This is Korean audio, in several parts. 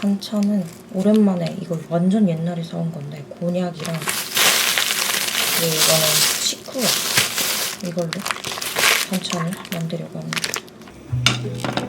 반찬은 오랜만에 이거 완전 옛날에 사온 건데 곤약이랑 그리고 이거는 식후야 이걸로 반찬을 만들려고 합니다.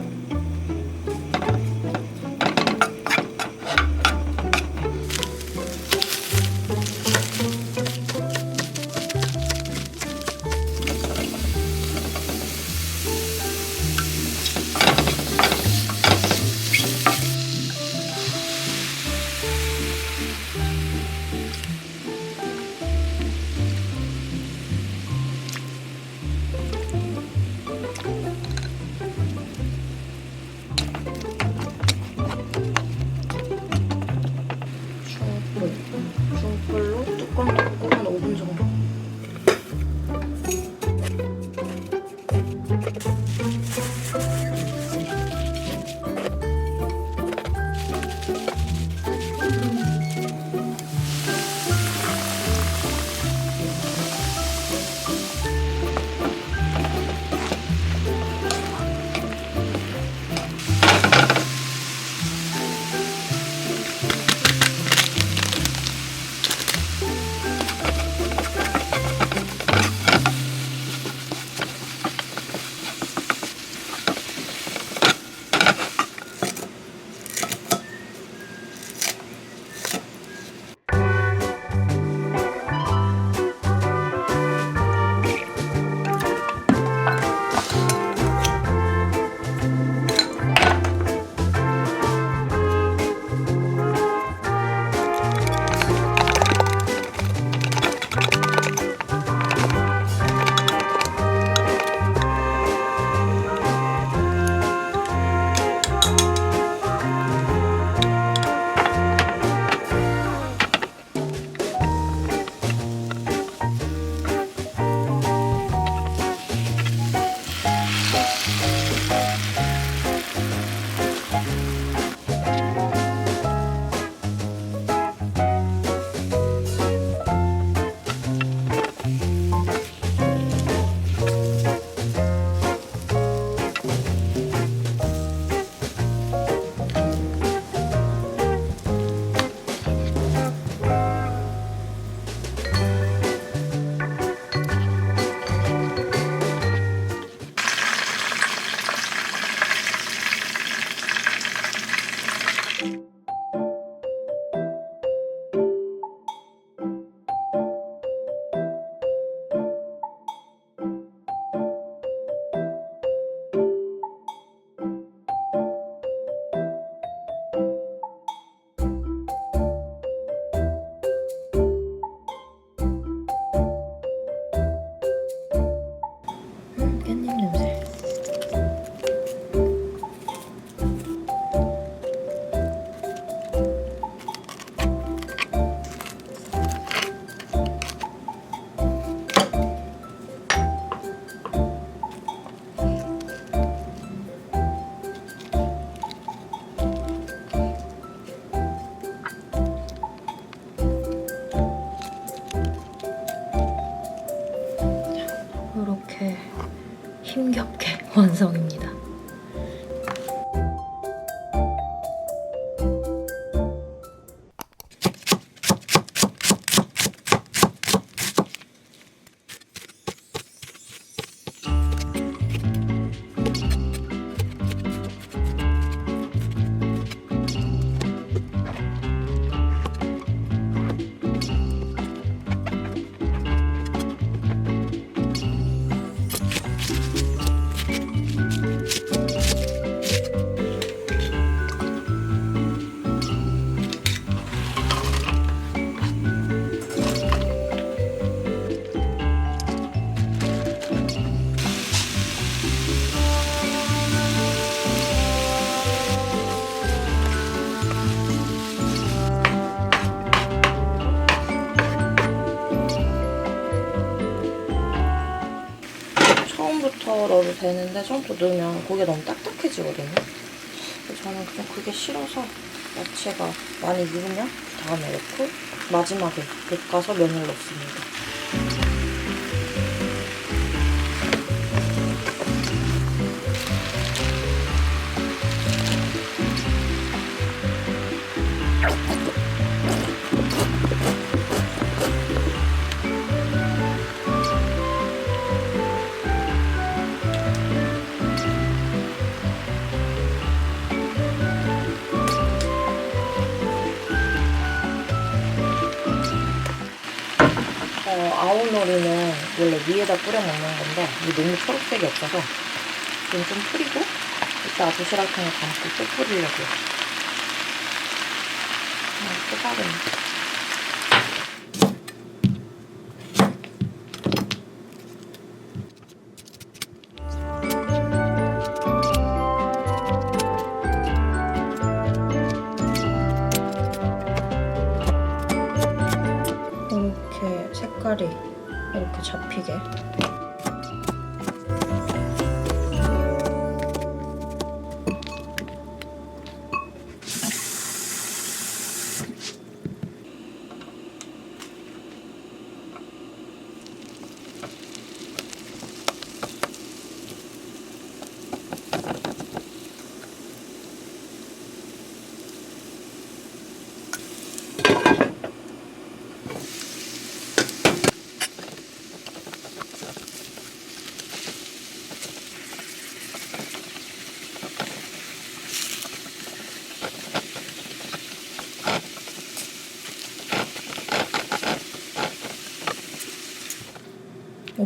완성입니다. 되는데 처음부터 넣으면 고기가 너무 딱딱해지거든요. 저는 좀 그게 싫어서 야채가 많이 익으면 그 다음에 넣고 마지막에 볶아서 면을 넣습니다. 위에다 뿌려 먹는 건데 이게 너무 초록색이 없어서 지금 좀 뿌리고 이따 도시락통에 담고 또 뿌리려고요. 아, 또 빠르네.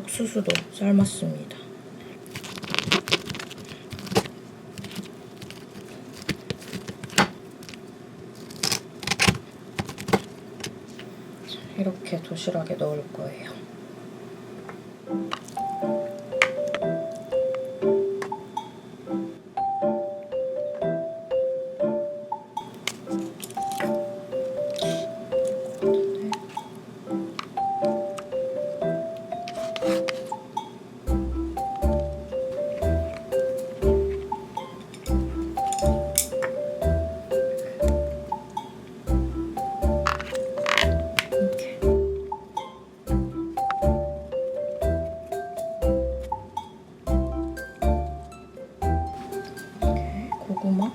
옥수수도 삶았습니다. 자, 이렇게 도시락에 넣을 거예요. 고구마.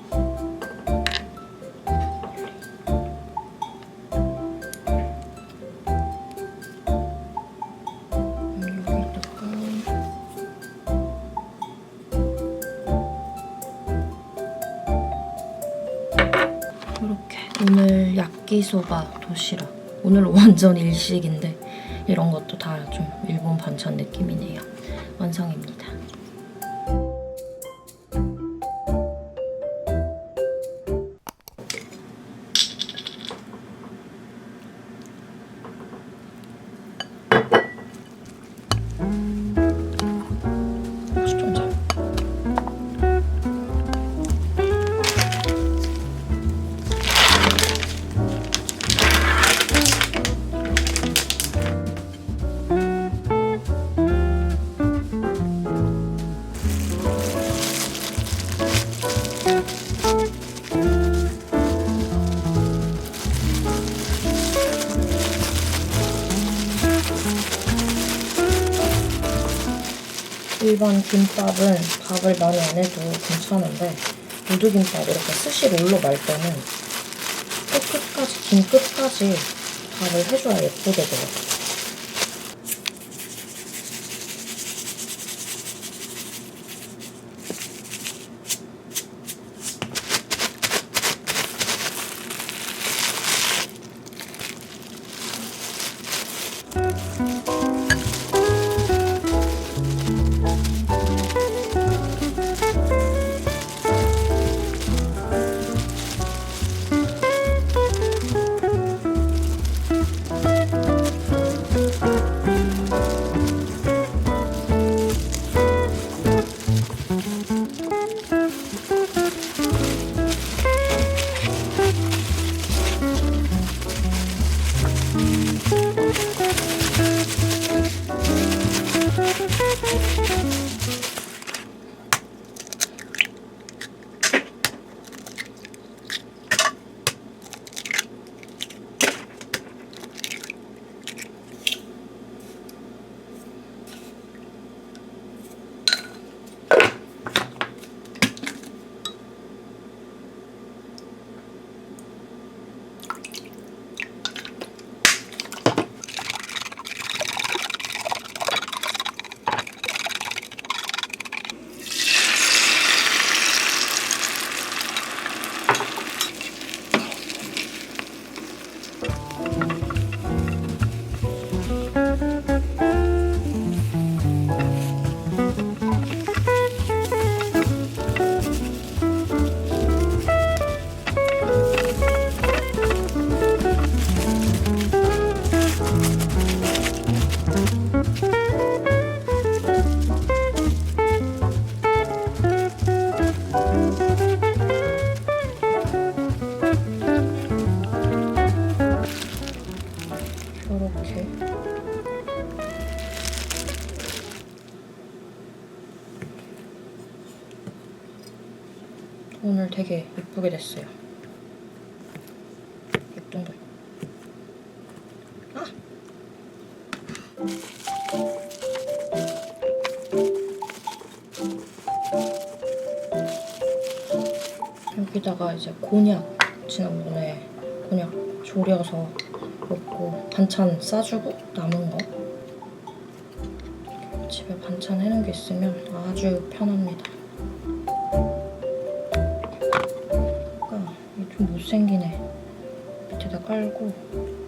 음, 이렇게. 오늘 야끼소바 도시락. 오늘 완전 일식인데 이런 것도 다 좀 일본 반찬 느낌이네요. 완성입니다 일반 김밥은 밥을 많이 안 해도 괜찮은데 우두김밥 이렇게 스시 롤로 말 때는 끝 끝까지 김 끝까지 밥을 해줘야 예쁘게 돼요. 여기다가 이제 곤약 지난번에 곤약 졸여서 먹고 반찬 싸주고 남은 거 집에 반찬 해놓은 게 있으면 아주 편합니다. 이게 좀 못생기네. 밑에다 깔고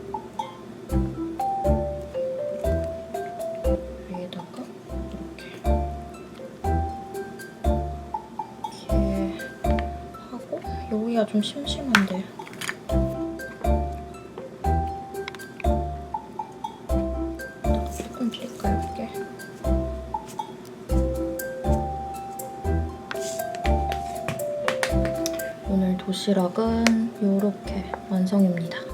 좀 심심한데? 오늘 도시락은 이렇게 완성입니다.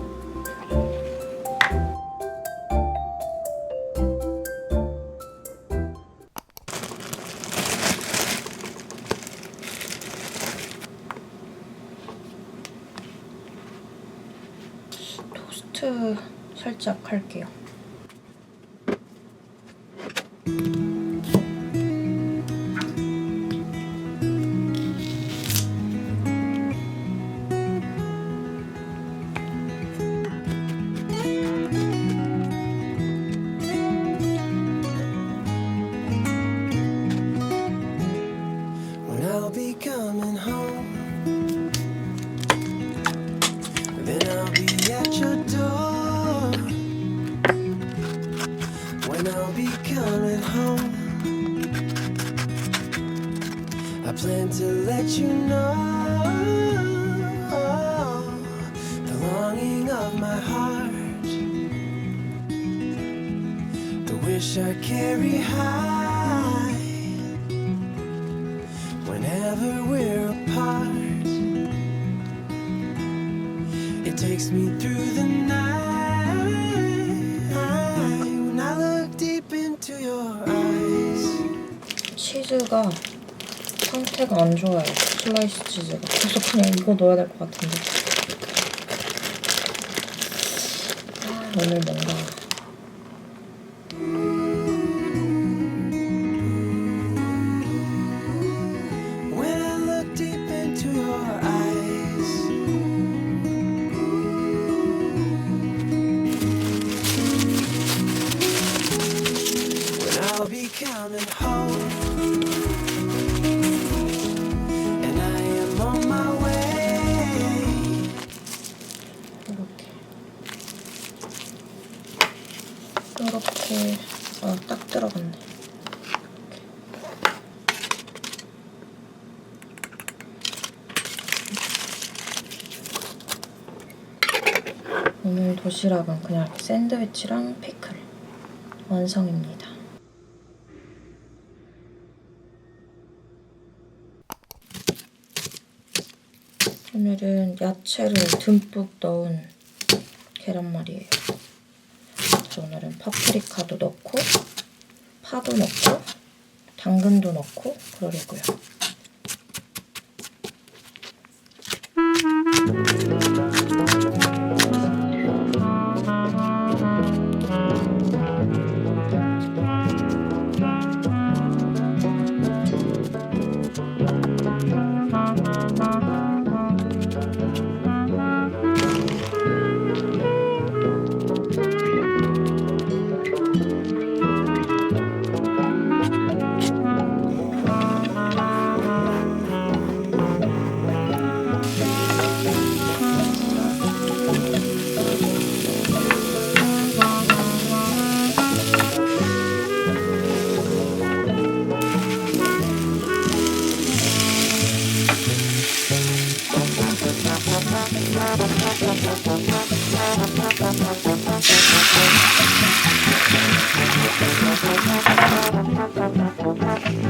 할게요. Wish I carry high whenever we're apart. It takes me through the night when I look deep into your eyes. 치즈가 상태가 안 좋아요. 슬라이스 치즈가. 그래서 그냥 이거 넣어야 될 것 같은데. 아, 오늘 뭔가 도시락은 그냥 샌드위치랑 피클 완성입니다. 오늘은 야채를 듬뿍 넣은 계란말이에요. 오늘은 파프리카도 넣고 파도 넣고 당근도 넣고 그러려고요. Thank you.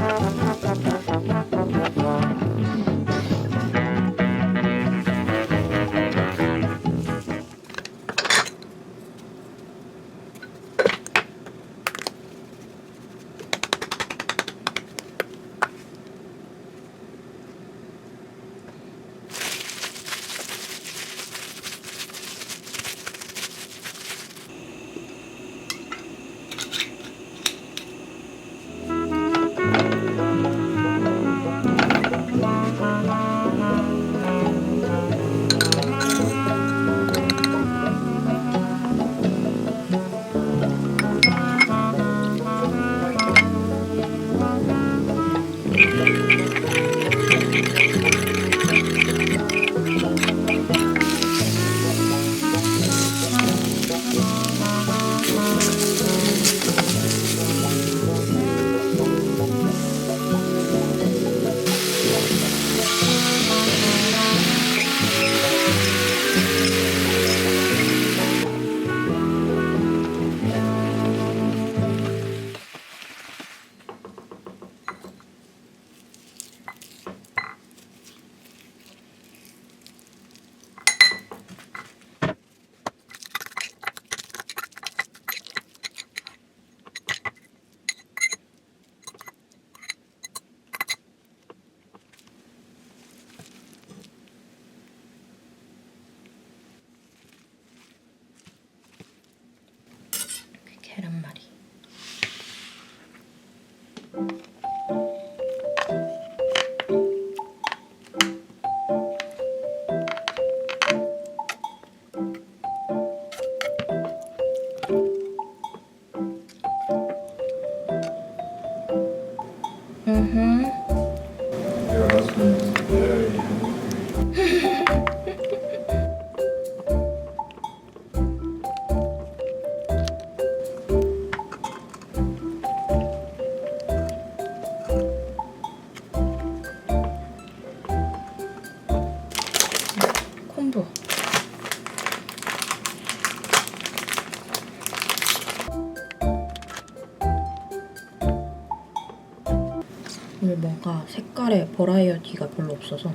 오늘 뭔가 색깔의 버라이어티가 별로 없어서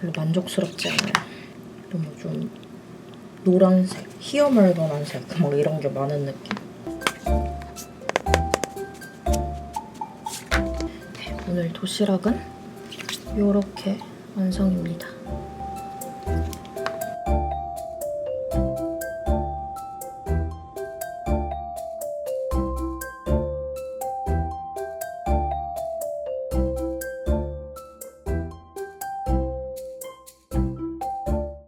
별로 만족스럽지 않아요. 너무 좀 노란색, 희어멀건한 색, 막 이런 게 많은 느낌. 네, 오늘 도시락은 이렇게 완성입니다.